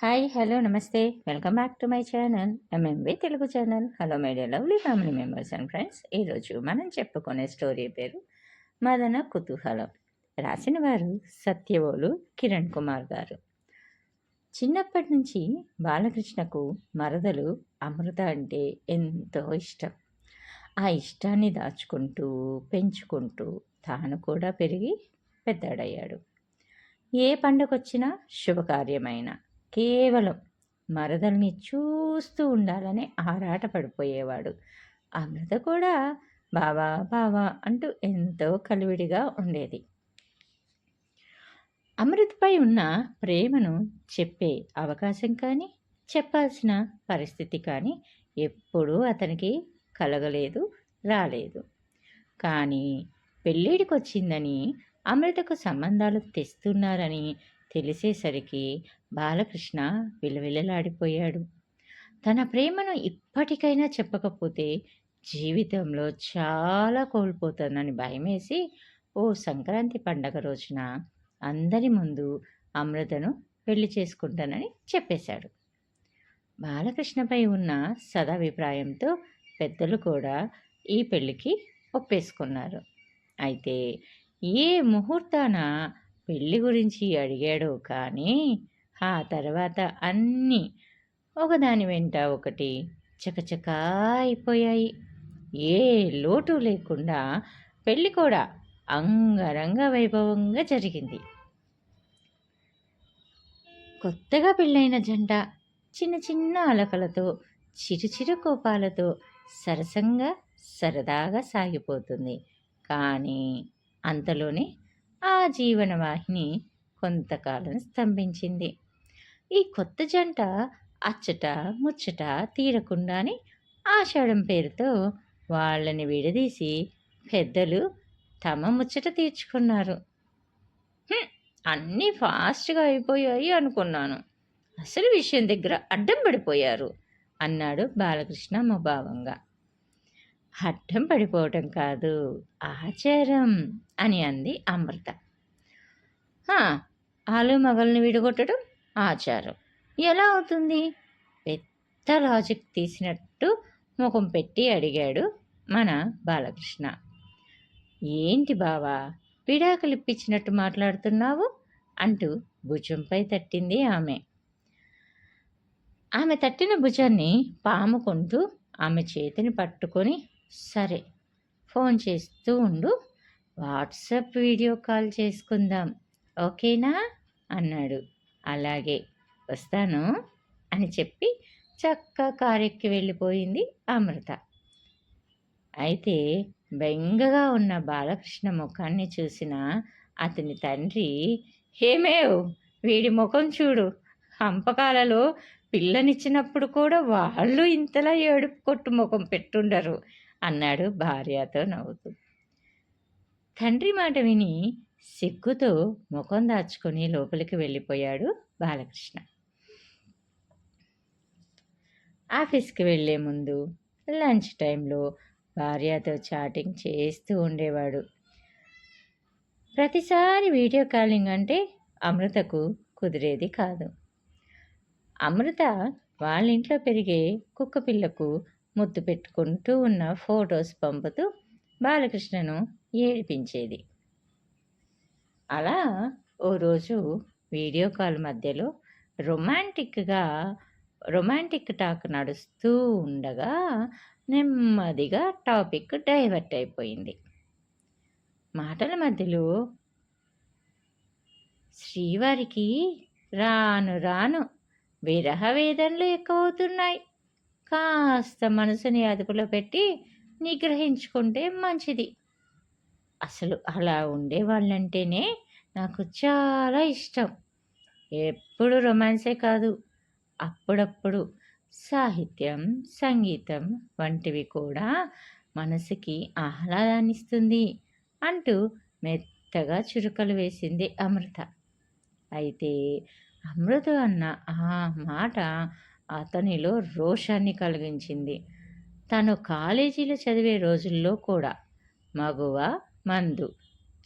Hi hello namaste. Welcome back to my channel MMV Telugu channel hello my dear lovely family members and friends ఈరోజు మనం చెప్పుకునే story పేరు మదన కుతూహలం. రాసిన వారు సత్యవోలు కిరణ్ కుమార్ గారు. చిన్నప్పటి నుంచి బాలకృష్ణకు మరదలు అమృత అంటే ఎంతో ఇష్టం. ఆ ఇష్టాన్ని దాచుకుంటూ పెంచుకుంటూ తాను కూడా పెరిగి పెద్దడయ్యాడు ఏ పండగొచ్చినా శుభకార్యమైనా కేవలం మరదల్ని చూస్తూ ఉండాలని ఆరాట పడిపోయేవాడు అమృత కూడా బావా బావా అంటూ ఎంతో కలివిడిగా ఉండేది. అమృతపై ఉన్న ప్రేమను చెప్పే అవకాశం కానీ చెప్పాల్సిన పరిస్థితి కానీ ఎప్పుడూ అతనికి కలగలేదు రాలేదు. కానీ పెళ్ళిడికి వచ్చిందని అమృతకు సంబంధాలు తెస్తున్నారని తెలిసేసరికి బాలకృష్ణ విలవిలలాడిపోయాడు. తన ప్రేమను ఇప్పటికైనా చెప్పకపోతే జీవితంలో చాలా కోల్పోతానని భయమేసి ఓ సంక్రాంతి పండగ రోజున అందరి ముందు అమృతను పెళ్ళి చేసుకుంటానని చెప్పేశాడు. బాలకృష్ణపై ఉన్న సదాభిప్రాయంతో పెద్దలు కూడా ఈ పెళ్ళికి ఒప్పేసుకున్నారు. అయితే ఏ ముహూర్తాన పెళ్ళి గురించి అడిగాడు. కానీ ఆ తర్వాత అన్నీ ఒకదాని వెంట ఒకటి చకచకా అయిపోయాయి. ఏ లోటు లేకుండా పెళ్ళి కూడా అంగరంగ వైభవంగా జరిగింది. కొత్తగా పెళ్ళైన జంట చిన్న చిన్న అలకలతో చిరుచిరు కోపాలతో సరసంగా సరదాగా సాగిపోతుంది. కానీ అంతలోనే ఆ జీవనవాహిని కొంతకాలం స్తంభించింది. ఈ కొత్త జంట అచ్చట ముచ్చట తీరకుండానే ఆషాఢం పేరుతో వాళ్ళని విడదీసి పెద్దలు తమ ముచ్చట తీర్చుకున్నారు. అన్నీ ఫాస్ట్గా అయిపోయాయి అనుకున్నాను. అసలు విషయం దగ్గర అడ్డం పడిపోయారు అన్నాడు బాలకృష్ణ ముభావంగా. అడ్డం పడిపోవటం కాదు. ఆచారం అని అంది అమృత. ఆలు మగల్ని విడగొట్టడం ఆచారం. ఎలా అవుతుంది? పెద్ద లాజిక్ తీసినట్టు ముఖం పెట్టి అడిగాడు మన బాలకృష్ణ. ఏంటి బావా విడాకులు ఇప్పించినట్టు మాట్లాడుతున్నావు? అంటూ భుజంపై తట్టింది ఆమె. ఆమె తట్టిన భుజాన్ని పాముకుంటూ ఆమె చేతిని పట్టుకొని సరే ఫోన్ చేస్తూ ఉండు. వాట్సాప్ వీడియో కాల్ చేసుకుందాం. ఓకేనా? అన్నాడు. అలాగే వస్తాను అని చెప్పి చక్క కారెక్కి వెళ్ళిపోయింది అమృత. అయితే బెంగగా ఉన్న బాలకృష్ణ ముఖాన్ని చూసిన అతని తండ్రి హేమేవ్ వీడి ముఖం చూడు. హంపకాలలో పిల్లనిచ్చినప్పుడు కూడా వాళ్ళు ఇంతలా ఏడుపు కొట్టు ముఖం పెట్టుండరు. అన్నాడు భార్యతో నవ్వుతూ. తండ్రి మాట విని సిగ్గుతో ముఖం దాచుకొని లోపలికి వెళ్ళిపోయాడు బాలకృష్ణ. ఆఫీస్కి వెళ్ళే ముందు లంచ్ టైంలో భార్యతో చాటింగ్ చేస్తూ ఉండేవాడు. ప్రతిసారి వీడియో కాలింగ్ అంటే అమృతకు కుదిరేది కాదు. అమృత వాళ్ళ ఇంట్లో పెరిగే కుక్క పిల్లకు ముద్దు పెట్టుకుంటూ ఉన్న ఫొటోస్ పంపుతూ బాలకృష్ణను ఏడిపించేది. అలా ఓ రోజు వీడియో కాల్ మధ్యలో రొమాంటిక్గా రొమాంటిక్ టాక్ నడుస్తూ ఉండగా నెమ్మదిగా టాపిక్ డైవర్ట్ అయిపోయింది. మాటల మధ్యలో శ్రీవారికి రాను రాను విరహ వేదనలు ఎక్కువవుతున్నాయి. కాస్త మనసుని అదుపులో పెట్టి నిగ్రహించుకుంటే మంచిది. అసలు అలా ఉండే వాళ్ళంటేనే నాకు చాలా ఇష్టం. ఎప్పుడు రొమాన్సే కాదు. అప్పుడప్పుడు సాహిత్యం సంగీతం వంటివి కూడా మనసుకి ఆహ్లాదాన్నిస్తుంది అంటూ మెత్తగా చురుకలు వేసింది అమృత. అయితే అమృత అన్న ఆ మాట అతనిలో రోషాన్ని కలిగించింది. తను కాలేజీలో చదివే రోజుల్లో కూడా మగువ మందు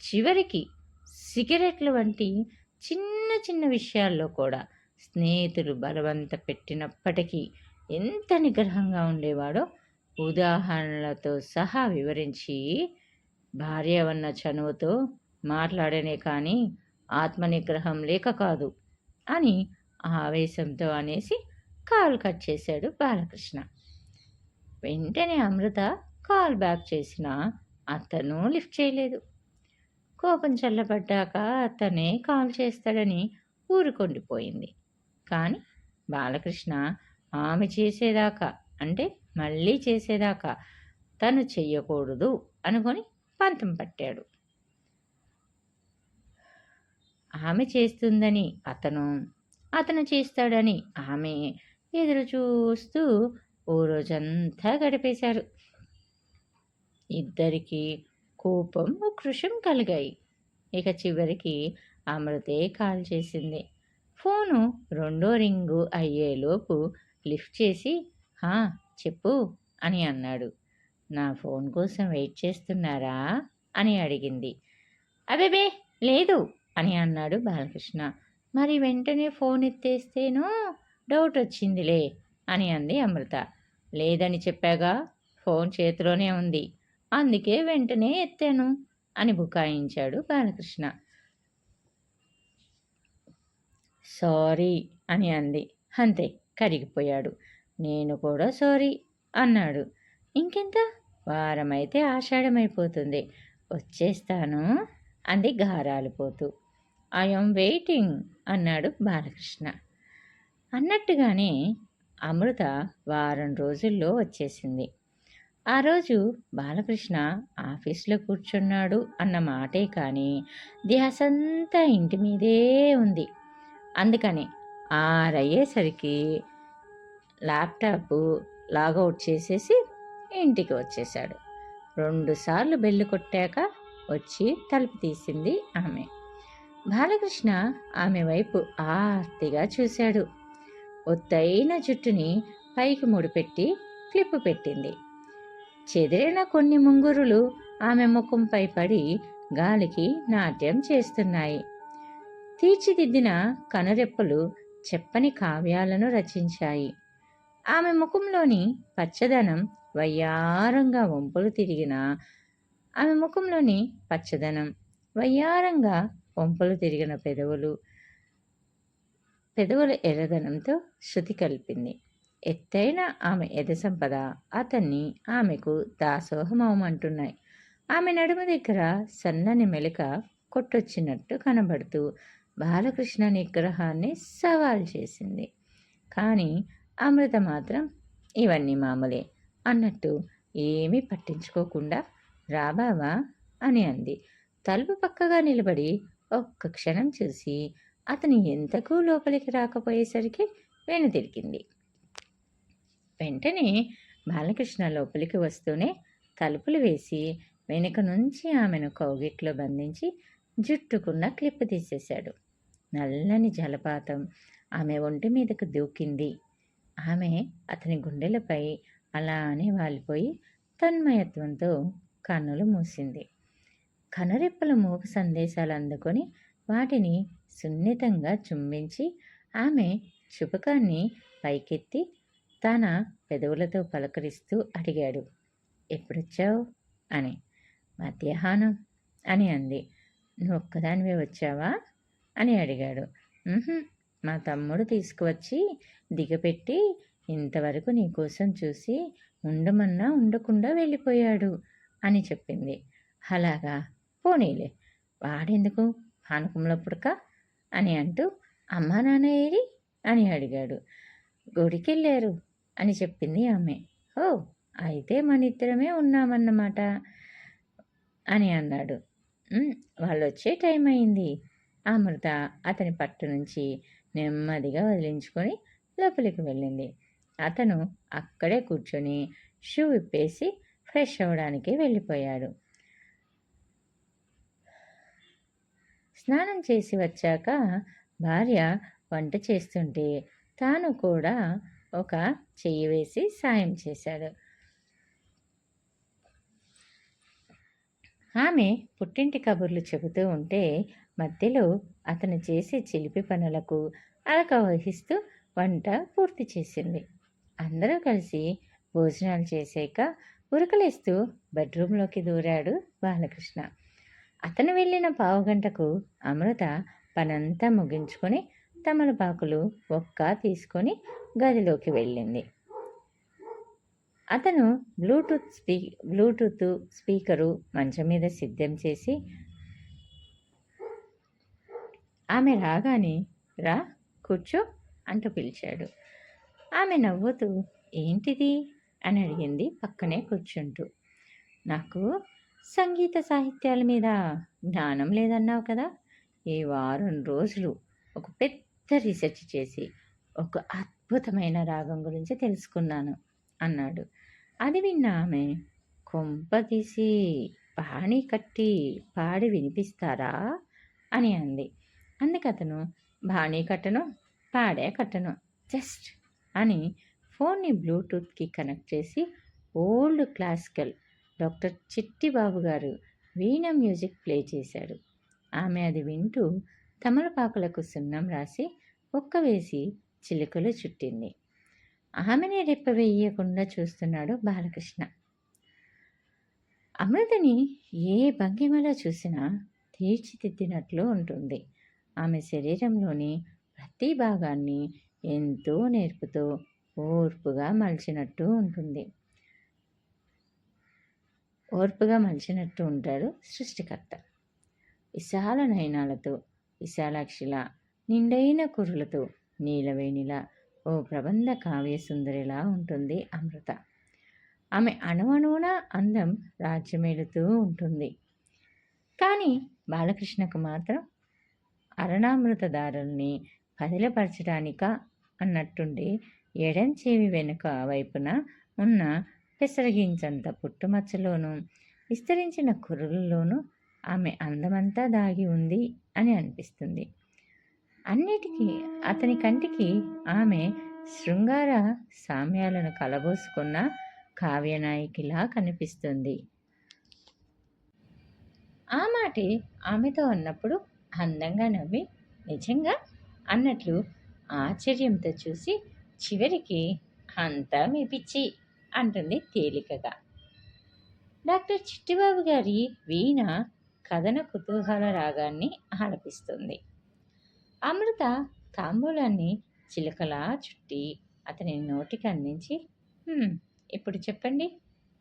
చివరికి సిగరెట్లు వంటి చిన్న చిన్న విషయాల్లో కూడా స్నేహితులు బలవంత పెట్టినప్పటికీ ఎంత నిగ్రహంగా ఉండేవాడో ఉదాహరణలతో సహా వివరించి భార్య ఉన్న చనువుతో మాట్లాడనే కానీ ఆత్మనిగ్రహం లేక కాదు అని ఆవేశంతో అనేసి కాల్ కట్ చేశాడు బాలకృష్ణ. వెంటనే అమృత కాల్ బ్యాక్ చేసిన అతను లిఫ్ట్ చేయలేదు. కోపం చల్లబడ్డాక అతనే కాల్ చేస్తాడని ఊరుకొండిపోయింది. కానీ బాలకృష్ణ ఆమె చేసేదాకా అంటే మళ్ళీ చేసేదాకా తను చెయ్యకూడదు అనుకొని పంతం పట్టాడు. ఆమె చేస్తుందని అతను అతను చేస్తాడని ఆమె ఎదురు చూస్తూ ఓ రోజంతా గడిపేశారు. ఇద్దరికి కోపం కృషం కలిగాయి. ఇక చివరికి అమృతే కాల్ చేసింది. ఫోను రెండో రింగు అయ్యేలోపు లిఫ్ట్ చేసి హా చెప్పు అని అన్నాడు. నా ఫోన్ కోసం వెయిట్ చేస్తున్నారా? అని అడిగింది. అబేబే లేదు అని అన్నాడు బాలకృష్ణ. మరి వెంటనే ఫోన్ ఎత్తేస్తేనో డౌట్ వచ్చిందిలే అని అంది అమృత. లేదని చెప్పాగా? ఫోన్ చేతిలోనే ఉంది. అందుకే వెంటనే ఎత్తాను అని బుకాయించాడు బాలకృష్ణ. సారీ అని అంది. అంతే కరిగిపోయాడు. నేను కూడా సారీ అన్నాడు. ఇంకెంత? వారమైతే ఆషాఢమైపోతుంది. వచ్చేస్తాను అంది గారాలు పోతూ. ఐఎమ్ వెయిటింగ్ అన్నాడు బాలకృష్ణ. అన్నట్టుగానే అమృత వారం రోజుల్లో వచ్చేసింది. ఆ రోజు బాలకృష్ణ ఆఫీస్లో కూర్చున్నాడు అన్న మాటే కానీ ధ్యాసంతా ఇంటి మీదే ఉంది. అందుకని ఆరయ్యేసరికి ల్యాప్టాప్ లాగౌట్ చేసేసి ఇంటికి వచ్చేశాడు. రెండుసార్లు బెల్లు కొట్టాక వచ్చి తలుపు తీసింది ఆమె. బాలకృష్ణ ఆమె వైపు ఆర్తిగా చూశాడు. ఒత్తైన జుట్టుని పైకి ముడిపెట్టి క్లిప్పు పెట్టింది. చెదిరిన కొన్ని ముంగురులు ఆమె ముఖంపై పడి గాలికి నాట్యం చేస్తున్నాయి. తీర్చిదిద్దిన కనురెప్పలు చెప్పని కావ్యాలను రచించాయి. ఆమె ముఖంలోని పచ్చదనం వయ్యారంగా వంపులు తిరిగిన ఆమె ముఖంలోని పచ్చదనం వయ్యారంగా వంపులు తిరిగిన పెదవులు పెదవుల ఎర్రదనంతో శృతి కలిపింది. ఎత్తైన ఆమె ఎద సంపద అతన్ని ఆమెకు దాసోహమవమంటున్నాయి. ఆమె నడుము దగ్గర సన్నని మెలిక కొట్టొచ్చినట్టు కనబడుతూ బాలకృష్ణ నిగ్రహాన్ని సవాల్ చేసింది. కానీ అమృత మాత్రం ఇవన్నీ మామూలే అన్నట్టు ఏమీ పట్టించుకోకుండా రాబావా అని అంది. తలుపు పక్కగా నిలబడి ఒక్క క్షణం చూసి అతను ఎంతకు లోపలికి రాకపోయేసరికి వెనుతిరిగింది వెంటనే బాలకృష్ణ లోపలికి వస్తూనే తలుపులు వేసి వెనుక నుంచి ఆమెను కౌగిట్లో బంధించి జుట్టుకున్న క్లిప్ తీసేశాడు. నల్లని జలపాతం ఆమె ఒంటి మీదకు దూకింది. ఆమె అతని గుండెలపై అలానే వాలిపోయి తన్మయత్వంతో కన్నులు మూసింది. కనురెప్పల మూగ సందేశాలు అందుకొని వాటిని సున్నితంగా చుంబించి ఆమె చుపకాన్ని పైకెత్తి తన పెదవులతో పలకరిస్తూ అడిగాడు. ఎప్పుడొచ్చావు? అని. మధ్యాహ్నం అని అంది. నువ్వు ఒక్కదానివే వచ్చావా? అని అడిగాడు. మా తమ్ముడు తీసుకువచ్చి దిగపెట్టి ఇంతవరకు నీకోసం చూసి ఉండమన్నా ఉండకుండా వెళ్ళిపోయాడు అని చెప్పింది. అలాగా? పోనీలే. వాడెందుకు? పానకంలో పుడక అని అంటూ అమ్మా నాన్న ఏరి అని అడిగాడు. గుడికెళ్ళారు అని చెప్పింది ఆమె. ఓ అయితే మన ఇద్దరమే ఉన్నామన్నమాట అని అన్నాడు. వాళ్ళు వచ్చే టైం అయింది అమృత అతని పట్టు నుంచి నెమ్మదిగా వదిలించుకొని లోపలికి వెళ్ళింది. అతను అక్కడే కూర్చొని షూ విప్పేసి ఫ్రెష్ అవ్వడానికి వెళ్ళిపోయాడు. స్నానం చేసి వచ్చాక భార్య వంట చేస్తుంటే తాను కూడా ఒక చెయ్యి వేసి సాయం చేశాడు. ఆమె పుట్టింటి కబుర్లు చెబుతూ ఉంటే మధ్యలో అతను చేసే చిలిపి పనులకు అలక వహిస్తూ వంట పూర్తి చేసింది. అందరూ కలిసి భోజనాలు చేశాక ఉరకలేస్తూ బెడ్రూమ్లోకి దూరాడు బాలకృష్ణ. అతను వెళ్ళిన పావుగంటకు అమృత పనంతా ముగించుకొని తమలపాకులు ఒక్క తీసుకొని గదిలోకి వెళ్ళింది. అతను బ్లూటూత్ స్పీ బ్లూటూత్ స్పీకరు మంచం మీద సిద్ధం చేసి ఆమె రాగానే రా కూర్చో అంటూ పిలిచాడు. ఆమె నవ్వుతూ ఏంటిది? అని అడిగింది పక్కనే కూర్చుంటూ. నాకు సంగీత సాహిత్యాల మీద జ్ఞానం లేదన్నావు కదా? ఈ వారం రోజులు ఒక పెద్ద రీసెర్చ్ చేసి ఒక అద్భుతమైన రాగం గురించి తెలుసుకున్నాను అన్నాడు. అది విన్న ఆమె కొంపదీసి పాణి కట్టి పాడి వినిపిస్తారా? అని అంది. అందుకతను బాణీ కట్టను పాడే కట్టను జస్ట్ అని ఫోన్ని బ్లూటూత్కి కనెక్ట్ చేసి old classical doctor Chittibabu garu veena music play చేశాడు ఆమె అది వింటూ తమలపాకులకు సున్నం రాసి ఒక్క వేసి చిలుకలు చుట్టింది. ఆమెనే రెప్ప వేయకుండా చూస్తున్నాడు బాలకృష్ణ. అమృతని ఏ భంగిమలో చూసినా తీర్చిదిద్దినట్లు ఉంటుంది. ఆమె శరీరంలోని ప్రతి భాగాన్ని ఎంతో నేర్పుతో ఓర్పుగా మలిచినట్టు ఉంటుంది. ఓర్పుగా మలిచినట్టు ఉంటాడు సృష్టికర్త. విశాల నయనాలతో విశాలాక్షిలా నిండైన కురులతో నీలవేణిలా ఓ ప్రబంధ కావ్య సుందరిలా ఉంటుంది అమృత. ఆమె అణువణువున అందం రాజ్యమేలుతూ ఉంటుంది. కానీ బాలకృష్ణకు మాత్రం అరణామృతదారుల్ని పదిలపరచడానిక అన్నట్టుండి ఎడంచేవి వెనుక వైపున ఉన్న పెసరగించంత పుట్టుమచ్చలోనూ విస్తరించిన కురులలోనూ ఆమె అందమంతా దాగి ఉంది అని అనిపిస్తుంది. అన్నిటికీ అతని కంటికి ఆమె శృంగార సామ్యాలను కలబోసుకున్న కావ్యనాయికిలా కనిపిస్తుంది. ఆ మాటే ఆమెతో అన్నప్పుడు అందంగా నవ్వి నిజంగా? అన్నట్లు ఆశ్చర్యంతో చూసి చివరికి అంతా మీ పిచ్చి. అంటుంది తేలికగా. డాక్టర్ చిట్టిబాబు గారి వీణ కథన కుతూహల రాగాన్ని ఆలపిస్తుంది. అమృత తాంబూలాన్ని చిలకలా చుట్టి అతని నోటికి అందించి ఇప్పుడు చెప్పండి.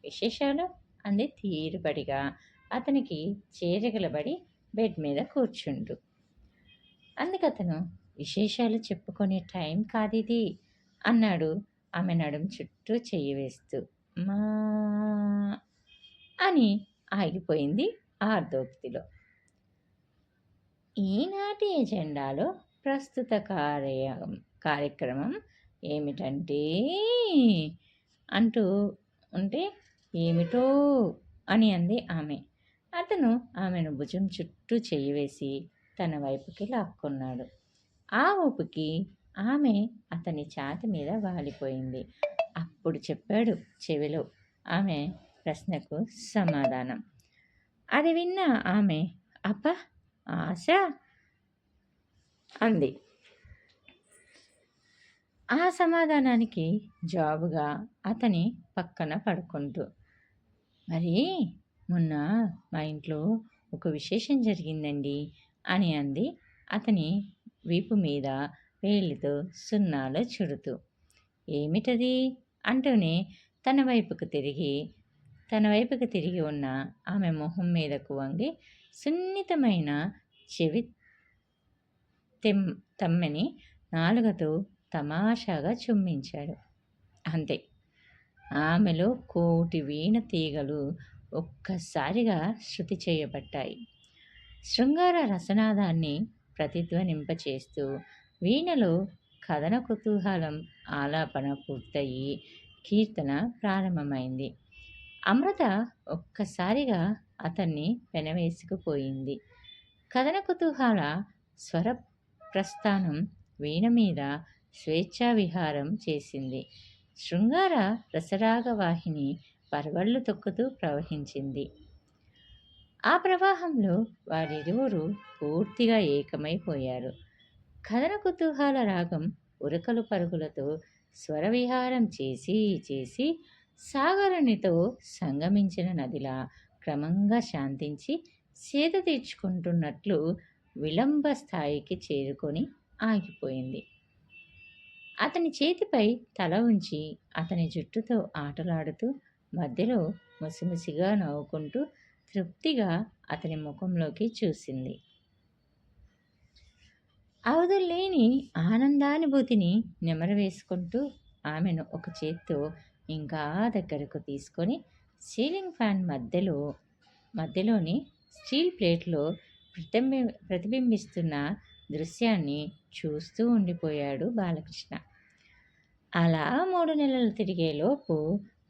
విశేషాలు? అంది తీరుబడిగా అతనికి చేరగలబడి బెడ్ మీద కూర్చుండు. అందుకతను విశేషాలు చెప్పుకునే టైం కాదిది అన్నాడు ఆమె నడుం చుట్టూ చెయ్యి వేస్తూ మా అని ఆగిపోయింది ఆర్దోక్తిలో ఈనాటి ఎజెండాలో ప్రస్తుత కార్య కార్యక్రమం ఏమిటంటే అంటూ ఉంటే ఏమిటో అని అంది ఆమె. అతను ఆమెను భుజం చుట్టూ చెయ్యి వేసి తన వైపుకి లాక్కున్నాడు. ఆ ఊపుకి ఆమె అతని ఛాతి మీద వాలిపోయింది. అప్పుడు చెప్పాడు చెవిలో ఆమె ప్రశ్నకు సమాధానం. అది విన్న ఆమె అప్ప ఆశ? అంది. ఆ సమాధానానికి జాబుగా అతని పక్కన పడుకుంటూ మరి మొన్న మా ఇంట్లో ఒక విశేషం జరిగిందండి అని అంది. అతని వీపు మీద వేలితో సున్నాలో చుడుతూ ఏమిటది? అంటూనే తన వైపుకు తిరిగి తన వైపుకు తిరిగి ఉన్న ఆమె మొహం మీదకు వంగి సున్నితమైన చెవి తెమ్ తమ్మెని నాలుగతో తమాషాగా చుమ్మించాడు. అంతే. ఆమెలో కోటి వీణ తీగలు ఒక్కసారిగా శృతి చేయబట్టాయి. శృంగార రసనాదాన్ని ప్రతిధ్వనింపచేస్తూ వీణలో కథన కుతూహలం ఆలాపన పూర్తయి కీర్తన ప్రారంభమైంది. అమృత ఒక్కసారిగా అతన్ని పెనవేసుకుపోయింది. కథన కుతూహల స్వర ప్రస్థానం వీణ మీద స్వేచ్ఛా విహారం చేసింది. శృంగార రసరాగ వాహిని పరవళ్ళు తొక్కుతూ ప్రవహించింది. ఆ ప్రవాహంలో వారిరువురు పూర్తిగా ఏకమైపోయారు. కథన కుతూహాల రాగం ఉరకలు పరుగులతో స్వరవిహారం చేసి చేసి సాగరునితో సంగమించిన నదిలా క్రమంగా శాంతించి సేద తీర్చుకుంటున్నట్లు విలంబ స్థాయికి చేరుకొని ఆగిపోయింది. అతని చేతిపై తల ఉంచి అతని జుట్టుతో ఆటలాడుతూ మధ్యలో ముసిముసిగా నవ్వుకుంటూ తృప్తిగా అతని ముఖంలోకి చూసింది. అవధుల్లేని ఆనందానుభూతిని నెమరవేసుకుంటూ ఆమెను ఒక చేత్తో ఇంకా దగ్గరకు తీసుకొని సీలింగ్ ఫ్యాన్ మధ్యలో మధ్యలోని స్టీల్ ప్లేట్లో ప్రతిబి ప్రతిబింబిస్తున్న దృశ్యాన్ని చూస్తూ ఉండిపోయాడు బాలకృష్ణ. అలా మూడు నెలలు తిరిగేలోపు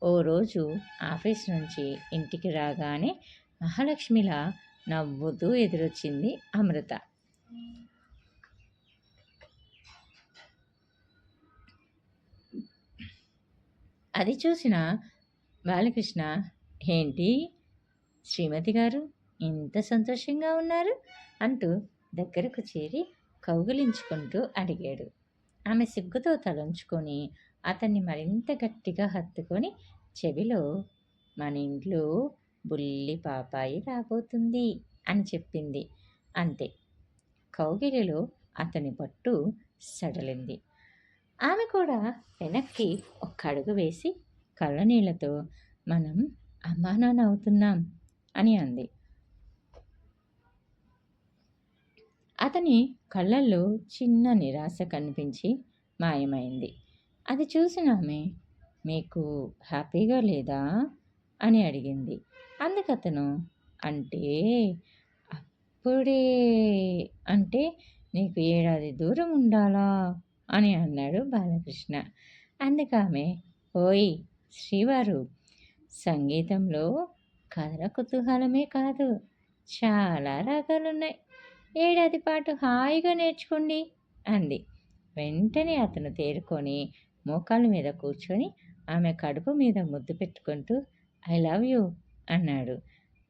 ఓ రోజు ఆఫీస్ నుంచి ఇంటికి రాగానే మహాలక్ష్మిలా నవ్వుతూ ఎదురొచ్చింది అమృత. అది చూసిన బాలకృష్ణ ఏంటి? శ్రీమతి గారు ఇంత సంతోషంగా ఉన్నారు? అంటూ దగ్గరకు చేరి కౌగిలించుకుంటూ అడిగాడు. ఆమె సిగ్గుతో తలంచుకొని అతన్ని మరింత గట్టిగా హత్తుకొని చెవిలో మన ఇంట్లో బుల్లి పాపాయి రాబోతుంది అని చెప్పింది. అంతే. కౌగిలిలో అతని పట్టు సడలింది. ఆమె కూడా వెనక్కి ఒక్క అడుగు వేసి కళ్ళనీళ్ళతో మనం అమ్మానాన్న అవుతున్నాం అని అంది. అతని కళ్ళల్లో చిన్న నిరాశ కనిపించి మాయమైంది. అది చూసిన ఆమె మీకు హ్యాపీగా లేదా? అని అడిగింది. అందుకతను అంటే అప్పుడే అంటే నీకు ఏడాది దూరం ఉండాలా? అని అన్నాడు బాలకృష్ణ. అందుకామె ఓయ్ శ్రీవారు సంగీతంలో కథల కుతూహలమే కాదు చాలా రాగాలున్నాయి. ఏడాది పాటు హాయిగా నేర్చుకోండి అంది. వెంటనే అతను తేరుకొని మోకాళ్ళ మీద కూర్చొని ఆమె కడుపు మీద ముద్దు పెట్టుకుంటూ ఐ లవ్ యూ అన్నాడు.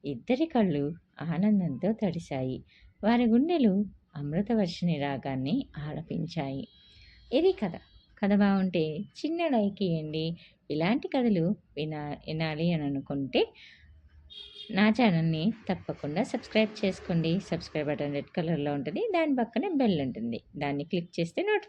ఇద్దరి కళ్ళు ఆనందంతో తడిశాయి. వారి గుండెలు అమృతవర్షిణి రాగాన్ని ఆలపించాయి. ఇది కథ? కథ బాగుంటే చిన్న లైక్ ఇవ్వండి ఇలాంటి కథలు వినా వినాలి అని అనుకుంటే నా ఛానల్ని తప్పకుండా సబ్స్క్రైబ్ చేసుకోండి. సబ్స్క్రైబ్ బటన్ రెడ్ కలర్లో ఉంటుంది. దాని పక్కనే బెల్ ఉంటుంది. దాన్ని క్లిక్ చేస్తే నోటిఫికేషన్